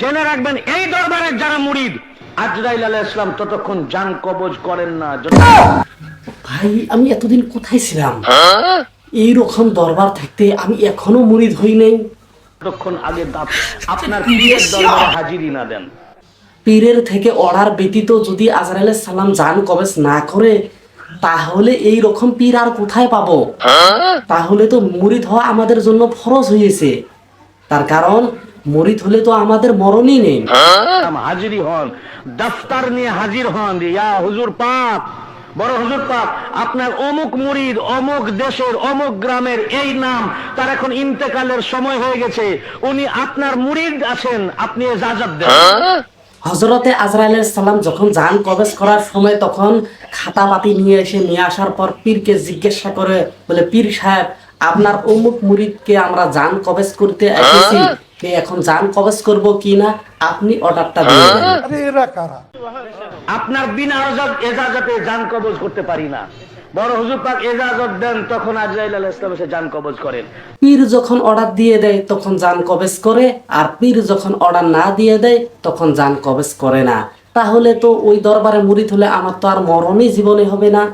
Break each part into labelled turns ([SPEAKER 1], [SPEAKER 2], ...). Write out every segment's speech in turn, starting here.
[SPEAKER 1] জেনে রাখবেন এই দরবারের যারা মুরিদ আজরাইল আলাহ ইসলাম ততক্ষণ জান কবজ করেন না।
[SPEAKER 2] ভাই আমি এতদিন কোথায় ছিলাম? এইরকম দরবার থাকতে আমি এখনও মুরিদ হই নাই।
[SPEAKER 1] ততক্ষণ আগে আপনার পীরের দরবারে হাজিরি না দেন।
[SPEAKER 2] পীরের থেকে অর্ডার ব্যতীত যদি আজরাইল সালাম জান কবেজ না করে তাহলে এই রকম পীর আর কোথায় পাবো? তাহলে তো মুরিদ হওয়া আমাদের জন্য ফরজ হয়েছে। তার কারণ মুরিদ হলে তো আমাদের মরণই নেই।
[SPEAKER 1] হাজিরি হন দফতর নিয়ে হাজির হন ইয়া হুজুর পাক বড় হুজুর পাক আপনার অমুক মুরিদ অমুক দেশের অমুক গ্রামের এই নাম তার এখন ইন্তেকালের সময় হয়ে গেছে। উনি আপনার মুরিদ আছেন আপনি দেন।
[SPEAKER 2] হজরতে আজরাইল সালাম যখন জান কবেজ করার সময় তখন খাতা পাতি নিয়ে এসে নিয়ে আসার পর পীরকে জিজ্ঞাসা করে বলে পীর সাহেব আপনার অমুক মুরিদকে আমরা জান কবেজ করতে এসেছি। কে এখন জান কবেজ করব কি না আপনি অর্ডারটা দিয়ে দেন।
[SPEAKER 1] আপনার বিনা এজাজ- এজাজতে জান কবজ করতে পারি না। বড় হুজুর পাক এজাজত দেন তখন আজরাইল আলাইহিস সালাম এসে জান কবজ করেন।
[SPEAKER 2] পীর যখন অর্ডার দিয়ে দেয় তখন জান কবেজ করে আর পীর যখন অর্ডার না দিয়ে দেয় তখন জান কবেজ করে না। তাহলে তো ওই দরবারে মুরিদ হলে আমার তো আর মরণই জীবনে হবে না।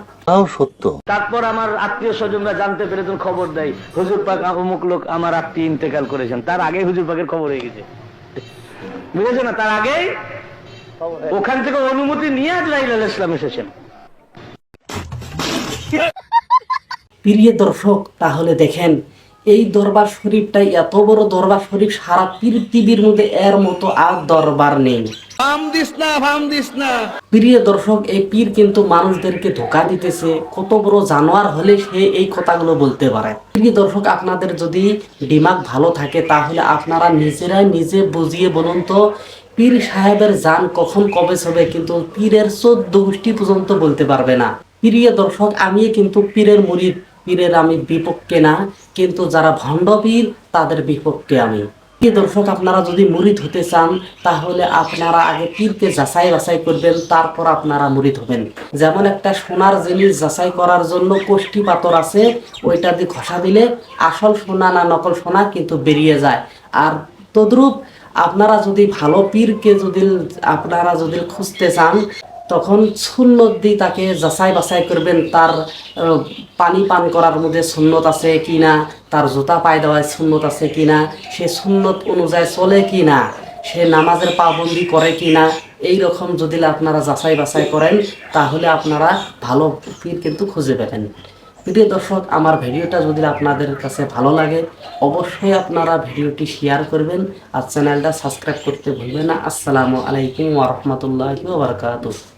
[SPEAKER 1] তারপর আমার আত্মীয় স্বজনরা জানতে পেরে তখন খবর দেয় হুজুর পাক অমুক লোক আমার আত্মীয় ইন্তেকাল করেছেন। তার আগে হুজুর পাকের খবর হয়ে গেছে। বুঝেছ না? তার আগেই ওখান থেকে অনুমতি নিয়ে আজরাইল আলাইহিস ইসলাম এসেছেন।
[SPEAKER 2] প্রিয় দর্শক তাহলে দেখেন এই দরবার শরীফটাই এত বড় দরবার শরীফ সারা পৃথিবীর মধ্যে এর মতো আর দরবার নেই। প্রিয় দর্শক এই পীর কিন্তু মানুষদেরকে ধোকা দিতেছে। কত বড় জানোয়ার হলে সে এই কথাগুলো বলতে পারে। প্রিয় দর্শক আপনাদের যদি দিমাগ ভালো থাকে তাহলে আপনারা নিজেরাই নিজে বুঝিয়ে বলুন তো পীর সাহেবের যান কখন কবে হবে কিন্তু পীরের চোদ্দ গোষ্ঠী পর্যন্ত বলতে পারবে না। প্রিয় দর্শক আমি কিন্তু পীরের মুরিদ। পীরের আমি বিপক্ষে না, কিন্তু যারা ভণ্ড পীর তাদের বিপক্ষে আমি। দর্শক, আপনারা যদি মুরিদ হতে চান, তাহলে আপনারা আগে পীরকে যাচাই বাছাই করবেন, তারপর আপনারা মুরিদ হবেন। যেমন একটা সোনার জিনিস যাচাই করার জন্য কোষ্ঠী পাথর আছে, ওইটা দিয়ে ঘষা দিলে আসল সোনা না নকল সোনা কিন্তু বেরিয়ে যায়। আর তদ্রূপ, আপনারা যদি ভালো পীরকে যদি, আপনারা যদি খুঁজতে চান তখন সুন্নত দিয়ে তাকে যাচাই বাছাই করবেন, তার পানি পান করার মধ্যে সুন্নত আছে কি না তার জুতা পায়ে দেওয়ায় সুন্নত আছে কি না সে সুন্নত অনুযায়ী চলে কি না সে নামাজের পাবন্দি করে কি না এই রকম যদি আপনারা যাচাই বাছাই করেন, তাহলে আপনারা ভালো পীর কিন্তু খুঁজে পাবেন। প্রিয় দর্শক, আমার ভিডিওটা যদি আপনাদের কাছে ভালো লাগে, অবশ্যই আপনারা ভিডিওটি শেয়ার করবেন আর চ্যানেলটা সাবস্ক্রাইব করতে ভুলবেন না। আসসালামু আলাইকুম ওয়া রাহমাতুল্লাহি ওয়া বারাকাতুহু।